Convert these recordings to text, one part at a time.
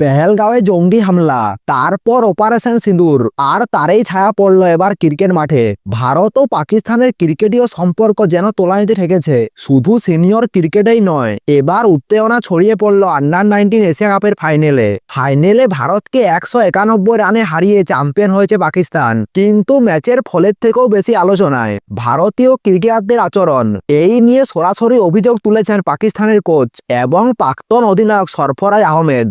পেহেলগাঁওয়ে জঙ্গি হামলা তারপর অপারেশন সিঁদুর আর তারই ছায়া পড়ল এবার ক্রিকেট মাঠে। ভারত ও পাকিস্তানের ক্রিকেটীয় সম্পর্ক যেন তোলানিতে ঠেকেছে, শুধু সিনিয়র ক্রিকেটেই নয় এবার উত্তেজনা ছড়িয়ে পড়ল আন্ডার নাইনটিন এশিয়া কাপের ফাইনালে। ফাইনালে ভারতকে একশো একানব্বই রানে হারিয়ে চ্যাম্পিয়ন হয়েছে পাকিস্তান, কিন্তু ম্যাচের ফলের থেকেও বেশি আলোচনায় ভারতীয় ক্রিকেটারদের আচরণ এই নিয়ে সরাসরি অভিযোগ তুলেছেন পাকিস্তানের কোচ এবং প্রাক্তন অধিনায়ক সরফরাজ আহমেদ।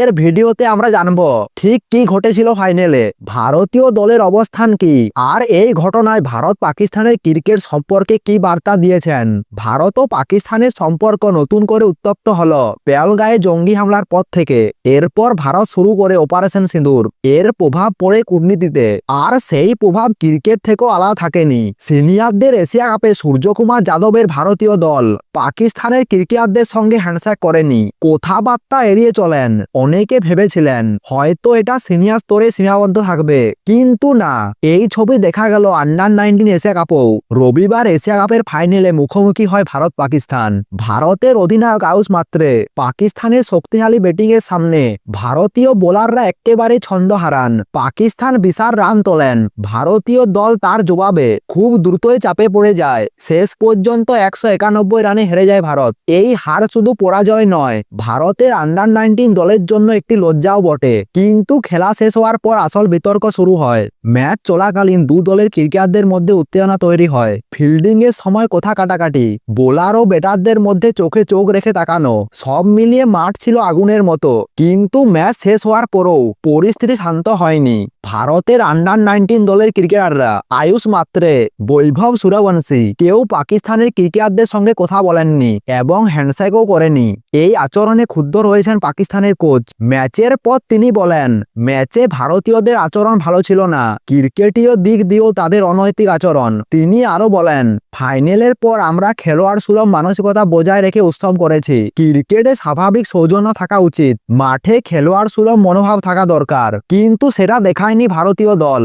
আজকের ভিডিওতে আমরা জানব, ঠিক কি ঘটেছিল ফাইনালে ভারতীয় দলের অবস্থান কি? আর এই ঘটনায় ভারত পাকিস্তানের ক্রিকেট সম্পর্কে কি বার্তা দিয়েছেন? ভারত ও পাকিস্তানের সম্পর্ক নতুন করে উত্তপ্ত হল, পেয়ালগাঁয়ে জঙ্গি হামলার পর থেকে। এরপর ভারত শুরু করে অপারেশন সিঁদুর। এর প্রভাব পড়ে কূটনীতিতে। আর সেই প্রভাব ক্রিকেট থেকেও আলাদা থাকেনি। সিনিয়রদের এশিয়া কাপে সূর্যকুমার যাদবের ভারতীয় দল, পাকিস্তানের ক্রিকেটারদের সঙ্গে হ্যান্ডশেক করেনি। কথাবার্তা এড়িয়ে চলেন। অনেকে ভেবেছিলেন, হয়তো এটা সিনিয়র স্তরে সীমাবদ্ধ থাকবে। কিন্তু না, এই ছবি দেখা গেল আন্ডার নাইনটিন এশিয়া কাপও। রবিবার এশিয়া কাপের ফাইনালে মুখোমুখি হয় ভারত পাকিস্তান। ভারতের অধিনায়ক আয়ুষ মাত্রে। পাকিস্তানের শক্তিশালী ব্যাটিং এর সামনে ভারতীয় বোলাররা একেবারে ছন্দ হারান। পাকিস্তান বিশাল রান তোলেন। ভারতীয় দল তার জবাবে খুব দ্রুতই চাপে পড়ে যায়। শেষ পর্যন্ত একশো একানব্বই রানে হেরে যায় ভারত। এই হার শুধু পরাজয় নয়, ভারতের আন্ডার নাইনটিন দলের জন্য একটি লজ্জাও বটে। কিন্তু খেলা শেষ হওয়ার পর আসল বিতর্ক শুরু হয়। ম্যাচ চলাকালীন দু দলের ক্রিকেটারদের মধ্যে উত্তেজনা তৈরি হয়। ফিল্ডিং এর সময় কথা কাটাকাটি। বোলার ও ব্যাটারদের মধ্যে চোখে চোখ রেখে তাকানো। সব মিলিয়ে মাঠ ছিল আগুনের মতো। কিন্তু ম্যাচ শেষ হওয়ার পরও পরিস্থিতি শান্ত হয়নি। ভারতের আন্ডার নাইনটিন দলের ক্রিকেটাররা আয়ুষ মাত্রে বৈভব সূর্যবংশী কেউ পাকিস্তানের ক্রিকেটারদের সঙ্গে কথা বলেননি এবং হ্যান্ডশেকও করেনি। এই আচরণে ক্ষুব্ধ রয়েছেন পাকিস্তানের কোচ ম্যাচের পর তিনি বলেন, ম্যাচে ভারতীয়দের আচরণ ভালো ছিল না। ক্রিকেটীয় দিক দিয়েও তাদের অনৈতিক আচরণ। তিনি আরও বলেন, ফাইনালের পর আমরা খেলোয়াড় সুলভ মানসিকতা বজায় রেখে উৎসব করেছি। ক্রিকেটে স্বাভাবিক সৌজন্য থাকা উচিত। মাঠে খেলোয়াড় সুলভ মনোভাব থাকা দরকার। কিন্তু সেটা দেখায়নি ভারতীয় দল।